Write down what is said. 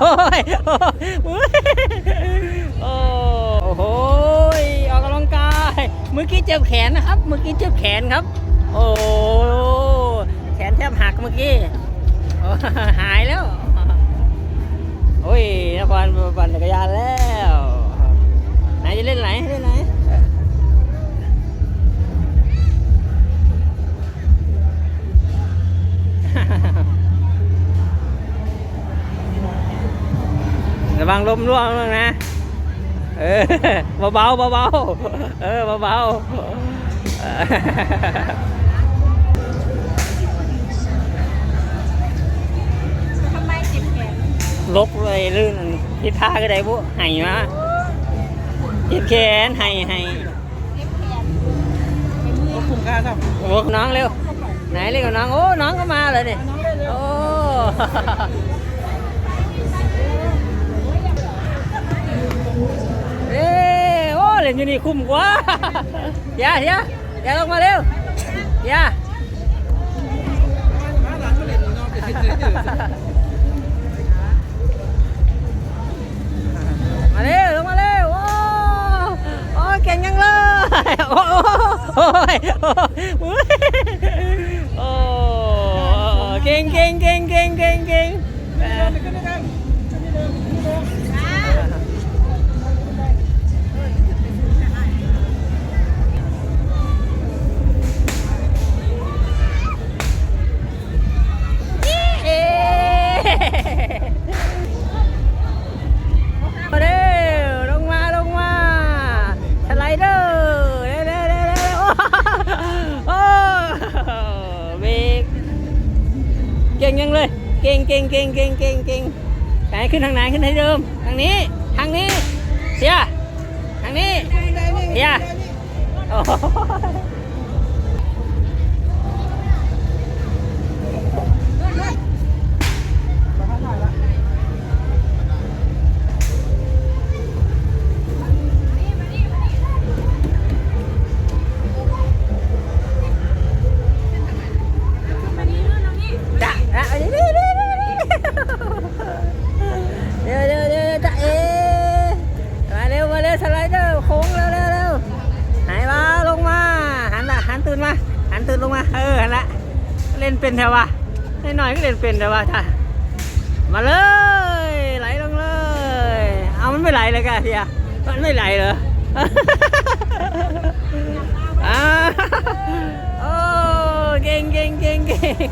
โอ้ยโอ้ยโอ้โหออกกำลังกายเมื่อกี้เจ็บแขนนะครับเมื่อกี้เจ็บแขนครับ โอ้แขนแทบหักเมื่อกี้หายแล้ว โอ้ยนครปั่นจักรยานแล้ว ระวังลมร่วงนะ เออเบาๆเบาๆเออเบาๆเออทำไมจ็บแขนลบเลยลื่นทิศทาก็ได้บุไห้มาเจ็บแขนไห้ไห้เจ็บแขนคุ้มค่าครับโอ้น้องเร็ว ไหนเรียกน้อง โอ้ น้องก็มาเลยเนี่ยโอ้ เล่นอยู่นี่คุ้มกว่าอย่าอย่าอย่าลงมาเร็วอย่ามาหลังมาเล่นนอกไปเฉยมาเร็วลงมาเร็วโอ้โอ้เก่งยังเลยโอ้โอ้ยโอ้ยโอ้เก่งเก่งเก่งเก่งเก่งเก่ง ก่งยังเลย เก่งเก่งเก่งเก่งเก่งเก่งไหนขึ้นทางไหนขึ้นทางเดิม ทางนี้ ทางนี้ เสีย ทางนี้ เสีย โอ้ นมา หันตื่นลงมา เออหันละ เล่นเป็นแถววะให้หน่อยก็เล่นเป็นแถววะท่ามาเลย ไหลลงเลย เอามันไม่ไหลเลยกันเฮียมันไม่ไหลเหรออ่าโอ้เก่งเก่งเก่งเก่ง